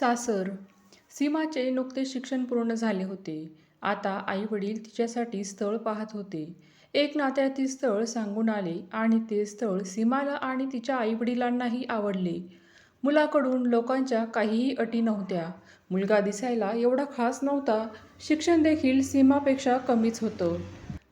सासर. सीमाचे नुकतेच शिक्षण पूर्ण झाले होते. आता आई वडील तिच्यासाठी स्थळ पाहत होते. एक नात्यातील स्थळ सांगून आले आणि ते स्थळ सीमाला आणि तिच्या आईवडिलांनाही आवडले. मुलाकडून लोकांच्या काहीही अटी नव्हत्या. मुलगा दिसायला एवढा खास नव्हता. शिक्षण देखील सीमापेक्षा कमीच होतं.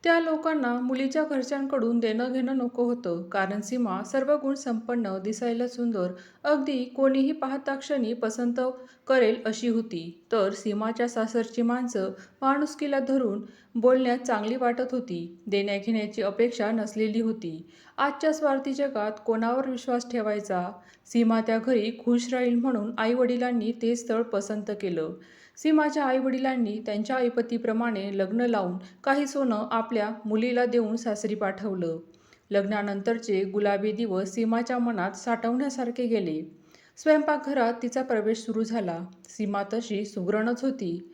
त्या लोकांना मुलीच्या घरच्यांकडून देणं घेणं नको होतं. कारण सीमा सर्व गुण संपन्न दिसायला सुंदर अगदी कोणीही पाहता क्षणी पसंत करेल अशी होती. तर सीमाच्या सासरची माणसं माणुसकीला धरून बोलण्यात चांगली वाटत होती. देण्याघेण्याची अपेक्षा नसलेली होती. आजच्या स्वार्थी जगात कोणावर विश्वास ठेवायचा? सीमा त्या घरी खुश राहील म्हणून आईवडिलांनी ते स्थळ पसंत केलं. सीमाच्या आईवडिलांनी त्यांच्या ऐपतीप्रमाणे लग्न लावून काही सोनं आपल्या मुलीला देऊन सासरी पाठवलं. लग्नानंतरचे गुलाबी दिवस सीमाच्या मनात साठवण्यासारखे गेले. स्वयंपाकघरात तिचा प्रवेश सुरू झाला. सीमा तशी सुगरणच होती.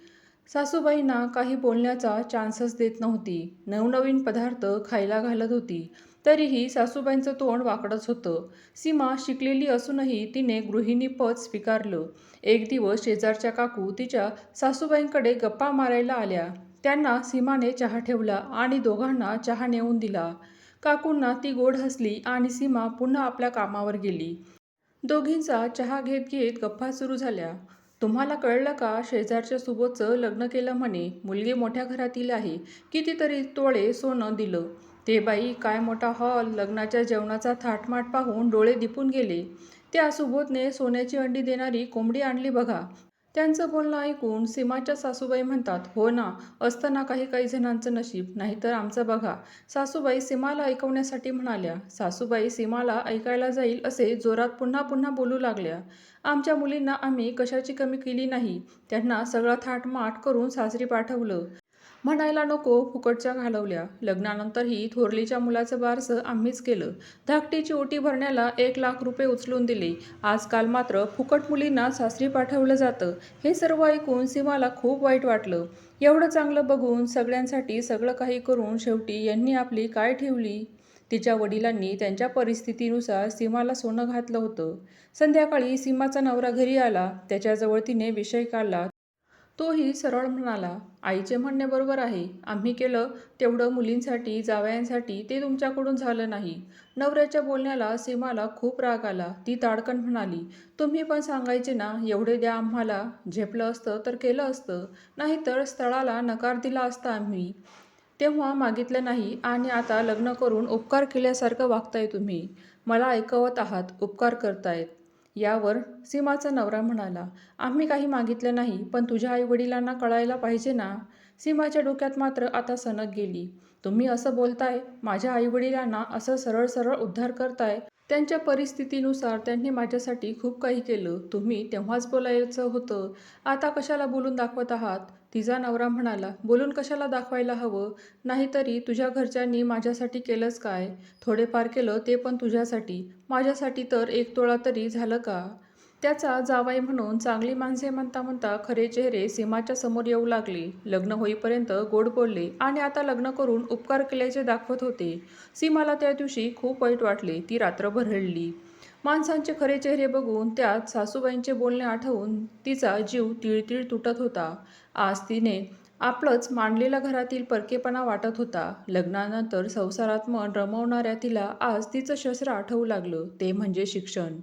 सासूबाईंना काही बोलण्याचा चान्सच देत नव्हती. नवनवीन पदार्थ खायला घालत होती. तरीही सासूबाईंचं तोंड वाकडंच होतं. सीमा शिकलेली असूनही तिने गृहिणीपद स्वीकारलं. एक दिवस शेजारच्या काकू तिच्या सासूबाईंकडे गप्पा मारायला आल्या. त्यांना सीमाने चहा ठेवला आणि दोघांना चहा नेऊन दिला. काकूंना ती गोड हसली आणि सीमा पुन्हा आपल्या कामावर गेली. दोघींचा चहा घेत घेत गप्पा सुरू झाल्या. तुम्हाला कळलं का शेजारच्या सुबोधचं लग्न केलं म्हणे? मुलगी मोठ्या घरातील आहे. कितीतरी तोळे सोनं दिलं. ते बाई काय मोठा हॉल लग्नाच्या जेवणाचा थाटमाट पाहून डोळे दिपून गेले. त्या सुबोधने सोन्याची अंडी देणारी कोंबडी आणली बघा. त्यांचं बोलणं ऐकून सीमाच्या सासूबाई म्हणतात हो ना असताना काही काही जणांचं नशीब नाहीतर आमचं बघा. सासूबाई सीमाला ऐकवण्यासाठी म्हणाल्या सासूबाई सीमाला ऐकायला जाईल असे जोरात पुन्हा पुन्हा बोलू लागल्या. आमच्या मुलींना आम्ही कशाची कमी केली नाही? त्यांना सगळा थाटमाट करून सासरी पाठवलं. म्हणायला नको फुकटच्या घालवल्या. लग्नानंतरही थोरलीच्या मुलाचं बारसं आम्हीच केलं. धाकटीची ओटी भरण्याला एक लाख रुपये उचलून दिले. आजकाल मात्र फुकट मुलींना सासरी पाठवलं जातं. हे सर्व ऐकून सीमाला खूप वाईट वाटलं. एवढं चांगलं बघून सगळ्यांसाठी सगळं काही करून शेवटी यांनी आपली काय ठेवली? तिच्या वडिलांनी त्यांच्या परिस्थितीनुसार सीमाला सोनं घातलं होतं. संध्याकाळी सीमाचा नवरा घरी आला. त्याच्याजवळ तिने विषय काढला. तोही सरळ म्हणाला आईचे म्हणणे बरोबर आहे. आम्ही केलं तेवढं मुलींसाठी जावयांसाठी ते तुमच्याकडून झालं नाही. नवऱ्याच्या बोलण्याला सीमाला खूप राग आला. ती ताडकन म्हणाली तुम्ही पण सांगायचे ना एवढे द्या आम्हाला. झेपलं असतं तर केलं असतं. नाहीतर स्थळाला नकार दिला असता आम्ही. तेव्हा मागितलं नाही आणि आता लग्न करून उपकार केल्यासारखं वागताय तुम्ही. मला ऐकवत आहात उपकार करतायत. यावर सीमाचा नवरा म्हणाला आम्ही काही मागितलं नाही पण तुझ्या आईवडिलांना कळायला पाहिजे ना? सीमाच्या डोक्यात मात्र आता सनक गेली. तुम्ही असं बोलताय माझ्या आईवडिलांना असं सरळ सरळ उद्धार करताय? त्यांच्या परिस्थितीनुसार त्यांनी माझ्यासाठी खूप काही केलं. तुम्ही तेव्हाच बोलायचं होतं. आता कशाला बोलून दाखवत आहात? तिचा नवरा म्हणाला बोलून कशाला दाखवायला हवं? नाहीतरी तुझ्या घरच्यांनी माझ्यासाठी केलंच काय? थोडेफार केलं ते पण तुझ्यासाठी. माझ्यासाठी तर एक तोळा तरी झालं का? त्याचा जावाई म्हणून चांगली माणसे म्हणता म्हणता खरे चेहरे सीमाच्या समोर येऊ लागले. लग्न होईपर्यंत गोड बोलले आणि आता लग्न करून उपकार केल्याचे दाखवत होते. सीमाला त्या दिवशी खूप वाईट वाटले. ती रात्रभर रडली. माणसांचे खरे चेहरे बघून त्यात सासूबाईंचे बोलणे आठवून तिचा जीव तिळतिळ तुटत होता. आज तिने आपलंच मांडलेला घरातील परकेपणा वाटत होता. लग्नानंतर संसारात मन रमवणाऱ्या तिला आज तिचं शस्त्र आठवू लागलं ते म्हणजे शिक्षण.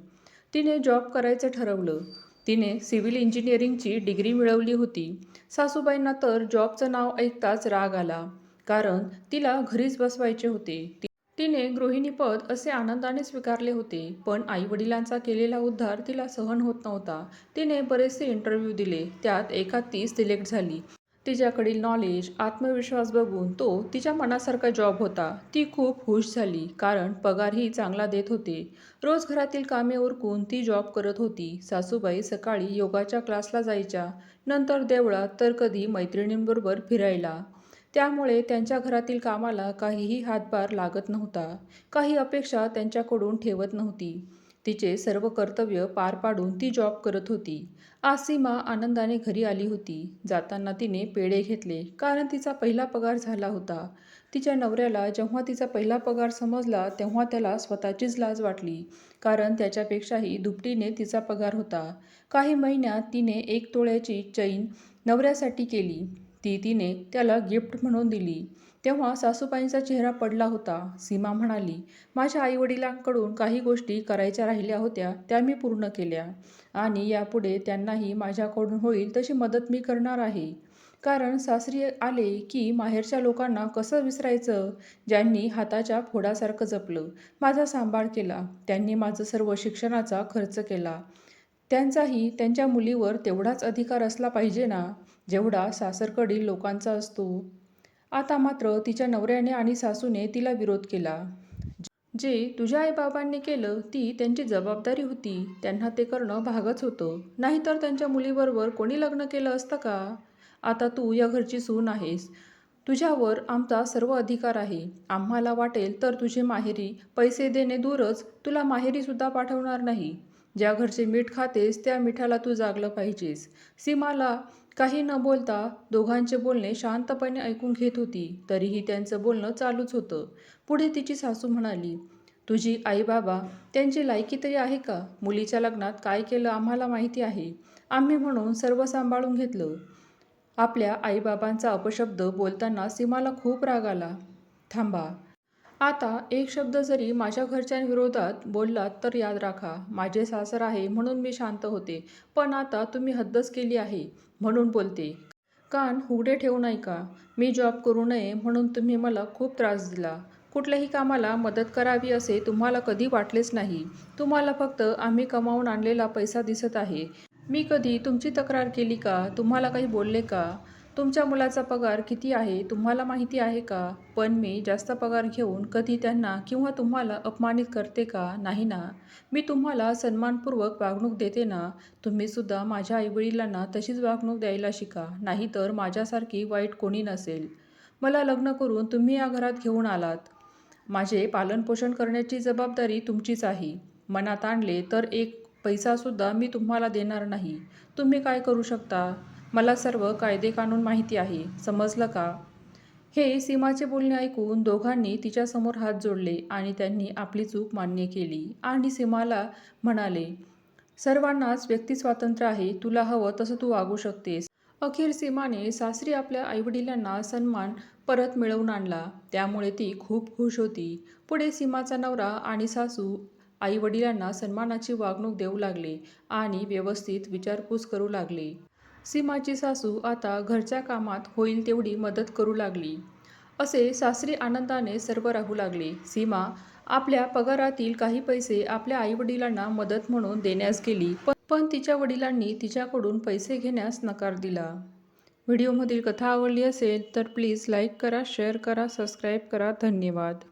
तिने जॉब करायचं ठरवलं. तिने सिव्हिल इंजिनिअरिंगची डिग्री मिळवली होती. सासूबाईंना तर जॉबचं नाव ऐकताच राग आला कारण तिला घरीच बसवायचे होते. तिने गृहिणीपद असे आनंदाने स्वीकारले होते पण आईवडिलांचा केलेला उद्धार तिला सहन होत नव्हता. तिने बरेचसे इंटरव्ह्यू दिले त्यात एका ती सिलेक्ट झाली. तिच्याकडील नॉलेज आत्मविश्वास बघून तो तिच्या मनासारखा जॉब होता. ती खूप खुश झाली कारण पगारही चांगला देत होते. रोज घरातील कामे उरकून ती जॉब करत होती. सासूबाई सकाळी योगाच्या क्लासला जायच्या. नंतर देवळात तर कधी मैत्रिणींबरोबर फिरायला. त्यामुळे त्यांच्या घरातील कामाला काहीही हातभार लागत नव्हता. काही अपेक्षा त्यांच्याकडून ठेवत नव्हती. तिचे सर्व कर्तव्य पार पाडून ती जॉब करत होती. आज सीमा आनंदाने घरी आली होती. जाताना तिने पेढे घेतले कारण तिचा पहिला पगार झाला होता. तिच्या नवऱ्याला जेव्हा तिचा पहिला पगार समजला तेव्हा त्याला स्वतःचीच लाज वाटली कारण त्याच्यापेक्षाही दुपटीने तिचा पगार होता. काही महिन्यात तिने एक तोळ्याची चैन नवऱ्यासाठी केली. ती तिने त्याला गिफ्ट म्हणून दिली. तेव्हा सासूबाईंचा चेहरा पडला होता. सीमा म्हणाली माझ्या आईवडिलांकडून काही गोष्टी करायच्या राहिल्या होत्या त्या मी पूर्ण केल्या. आणि यापुढे त्यांनाही माझ्याकडून होईल तशी मदत मी करणार आहे. कारण सासरी आले की माहेरच्या लोकांना कसं विसरायचं? ज्यांनी हाताच्या फोडासारखं जपलं. माझा सांभाळ केला. त्यांनी माझं सर्व शिक्षणाचा खर्च केला. त्यांचाही त्यांच्या मुलीवर तेवढाच अधिकार असला पाहिजे ना जेवढा सासरकडील लोकांचा असतो. आता मात्र तिच्या नवऱ्याने आणि सासूने तिला विरोध केला. जे तुझ्या आईबाबांनी केलं ती त्यांची जबाबदारी होती. त्यांना ते करणं भागच होतं. नाहीतर त्यांच्या मुलीबरोबर कोणी लग्न केलं असतं का? आता तू या घरची सून आहेस. तुझ्यावर आमचा सर्व अधिकार आहे. आम्हाला वाटेल तर तुझे माहेरी पैसे देणे दूरच तुला माहेरीसुद्धा पाठवणार नाही. ज्या घरचे मीठ खातेस त्या मिठाला तू जागलं पाहिजेस. सीमाला काही न बोलता दोघांचे बोलणे शांतपणे ऐकून घेत होती तरीही त्यांचं बोलणं चालूच होतं. पुढे तिची सासू म्हणाली तुझी आई बाबा त्यांची लायकी तरी आहे का? मुलीच्या लग्नात काय केलं आम्हाला माहिती आहे. आम्ही म्हणून सर्व सांभाळून घेतलं. आपल्या आईबाबांचा अपशब्द बोलताना सीमाला खूप राग आला. थांबा आता एक शब्द जरी माझ्या घरच्यांविरोधात बोललात तर याद राखा माझे सासर आहे म्हणून मी शांत होते पण आता तुम्ही हद्दच केली आहे म्हणून बोलते. कान उघडे ठेवू नाही का? मी जॉब करू नये म्हणून तुम्ही मला खूप त्रास दिला. कुठल्याही कामाला मदत करावी असे तुम्हाला कधी वाटलेच नाही. तुम्हाला फक्त आम्ही कमावून आणलेला पैसा दिसत आहे. मी कधी तुमची तक्रार केली का? तुम्हाला काही बोलले का? तुमच्या मुलाचा पगार किती आहे तुम्हाला माहिती आहे का? पण मी जास्त पगार घेऊन कधी त्यांना किंवा तुम्हाला अपमानित करते का? नाही ना. मी तुम्हाला सन्मानपूर्वक वागणूक देते ना. तुम्हीसुद्धा माझ्या आईवडिलांना तशीच वागणूक द्यायला शिका. नाहीतर माझ्यासारखी वाईट कोणी नसेल. मला लग्न करून तुम्ही या घरात घेऊन आलात. माझे पालनपोषण करण्याची जबाबदारी तुमचीच आहे. मनात आणले तर एक पैसासुद्धा मी तुम्हाला देणार नाही. तुम्ही काय करू शकता? मला सर्व कायदे कानून माहिती आहे. समजलं का? हे सीमाचे बोलणे ऐकून दोघांनी तिच्यासमोर हात जोडले आणि त्यांनी आपली चूक मान्य केली आणि सीमाला म्हणाले सर्वांनाच व्यक्तिस्वातंत्र्य आहे. तुला हवं तसं तू वागू शकतेस. अखेर सीमाने सासरी आपल्या आईवडिलांना सन्मान परत मिळवून आणला. त्यामुळे ती खूप खुश होती. पुढे सीमाचा नवरा आणि सासू आईवडिलांना सन्मानाची वागणूक देऊ लागले आणि व्यवस्थित विचारपूस करू लागले. सीमाची सासू आता घरच्या कामात होईल तेवढी मदत करू लागली. असे सासरी आनंदाने सर्व राहू लागले. सीमा आपल्या पगारातील काही पैसे आपल्या आईवडिलांना मदत म्हणून देण्यास गेली पण पण तिच्या वडिलांनी तिच्याकडून पैसे घेण्यास नकार दिला. व्हिडिओमधील कथा आवडली असेल तर प्लीज लाईक करा शेअर करा सबस्क्राईब करा. धन्यवाद.